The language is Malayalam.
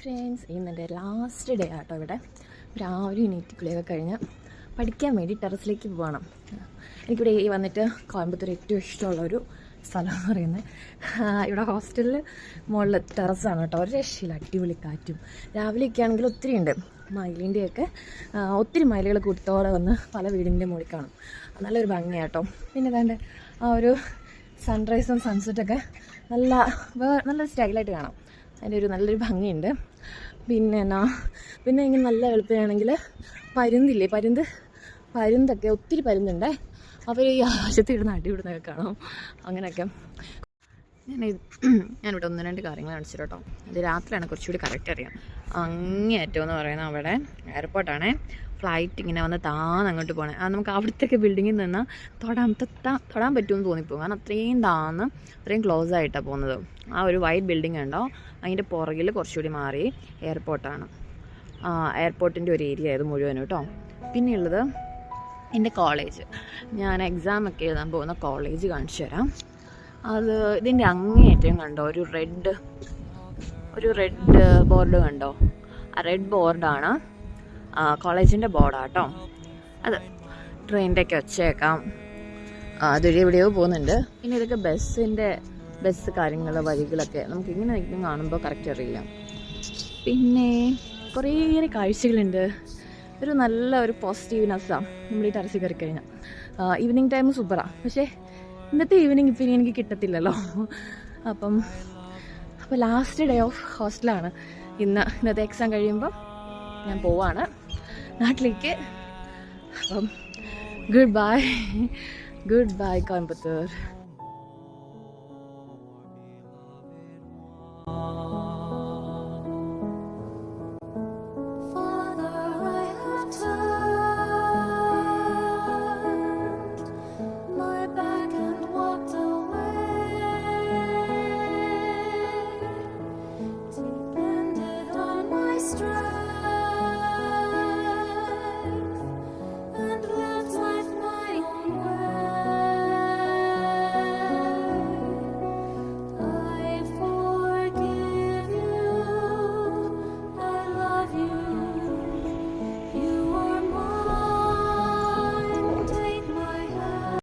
ഫ്രണ്ട്സ് ഇന്നെന്റെ ലാസ്റ്റ് ഡേ ആട്ടോ ഇവിടെ. രാവിലെ എണീറ്റ് കുളിയൊക്കെ കഴിഞ്ഞ് പഠിക്കാൻ വേണ്ടി ടെറസിലേക്ക് പോകണം. എനിക്കിവിടെ ഈ വന്നിട്ട് കോയമ്പത്തൂർ ഏറ്റവും ഇഷ്ടമുള്ളൊരു സ്ഥലം എന്ന് പറയുന്നത്. ഇവിടെ ഹോസ്റ്റലിൽ മുകളിൽ ടെറസാണ് കേട്ടോ. ഒരു രക്ഷയില്ല. അടിപൊളി കാറ്റും. രാവിലെയൊക്കെ ആണെങ്കിൽ ഒത്തിരി ഉണ്ട്. മയിലിന്റെയൊക്കെ ഒത്തിരി മയിലുകൾ കൂട്ടത്തോടെ വന്ന് പല വീടിന്റെ മുകളിൽ കാണും. നല്ലൊരു ഭംഗിയാട്ടോ. പിന്നെ കണ്ട് ആ ഒരു സൺറൈസും സൺസെറ്റൊക്കെ നല്ല നല്ല സ്റ്റൈലായിട്ട് കാണാം. അതിന്റെ ഒരു നല്ലൊരു ഭംഗിയുണ്ട്. പിന്നെ എന്നാ പിന്നെ ഇങ്ങനെ നല്ല വെളുപ്പിനാണെങ്കിൽ പരുന്തില്ലേ പരുന്ത്? പരുന്തൊക്കെ ഒത്തിരി പരുന്തുണ്ടേ. അവർ ഈ ആകാശത്ത് ഇടുന്ന അടി ഇടുന്നൊക്കെ കാണാം. അങ്ങനെയൊക്കെ. ഞാൻ ഞാനിവിടെ ഒന്ന് രണ്ട് കാര്യങ്ങൾ കാണിച്ചു കേട്ടോ അത് രാത്രിയാണ് കുറച്ചുകൂടി കറക്റ്റ് അറിയാം. അങ്ങേയറ്റം എന്ന് പറയുന്നത് അവിടെ എയർപോർട്ടാണേ ഫ്ലൈറ്റ് ഇങ്ങനെ വന്ന് താന്ന് അങ്ങോട്ട് പോകണേ അത് നമുക്ക് അവിടുത്തെ ബിൽഡിങ്ങിൽ നിന്ന് തൊടാൻ തൊടാൻ പറ്റുമെന്ന് തോന്നിപ്പോകും. കാരണം അത്രയും താന്ന് അത്രയും ക്ലോസ് ആയിട്ടാണ് പോകുന്നത്. ആ ഒരു വൈറ്റ് ബിൽഡിംഗ് ഉണ്ടോ അതിന്റെ പുറകിൽ കുറച്ചുകൂടി മാറി എയർപോർട്ടാണ് എയർപോർട്ടിന്റെ ഒരു ഏരിയ ആയത് മുഴുവനും കേട്ടോ. പിന്നെയുള്ളത് എന്റെ കോളേജ് ഞാൻ എക്സാം ഒക്കെ എഴുതാൻ പോകുന്ന കോളേജ് കാണിച്ചു തരാം. അത് ഇതിന്റെ അങ്ങേയറ്റം കണ്ടോ? ഒരു റെഡ് ഒരു റെഡ് ബോർഡ് കണ്ടോ? ആ റെഡ് ബോർഡാണ് കോളേജിന്റെ ബോർഡാട്ടോ അത് ട്രെയിനിന്റെ ഒക്കെ ഒച്ചയേക്കാം. അതൊരു എവിടെയോ പോകുന്നുണ്ട്. പിന്നെ ഇതൊക്കെ ബസ്സിന്റെ ബസ് കാര്യങ്ങൾ വഴികളൊക്കെ നമുക്ക് ഇങ്ങനെ നിൽക്കും കാണുമ്പോൾ കറക്റ്റ് അറിയില്ല. പിന്നെ കുറേയേറെ കാഴ്ചകളുണ്ട്. ഒരു നല്ല ഒരു പോസിറ്റീവ്നെസ്സാണ് നമ്മൾ ഈ ടെറസിൽ കയറി കഴിഞ്ഞാൽ ഈവനിങ് ടൈം സൂപ്പറാണ് പക്ഷേ ഇന്നത്തെ ഈവനിങ് ഇപ്പം എനിക്ക് കിട്ടത്തില്ലല്ലോ. അപ്പം അപ്പോൾ ലാസ്റ്റ് ഡേ ഓഫ് ഹോസ്റ്റലാണ് ഇന്ന് ഇന്നത്തെ എക്സാം കഴിയുമ്പം ഞാൻ പോവാണ്. നാട്ടിലേക്ക്. അപ്പം good bye good bye Coimbatore.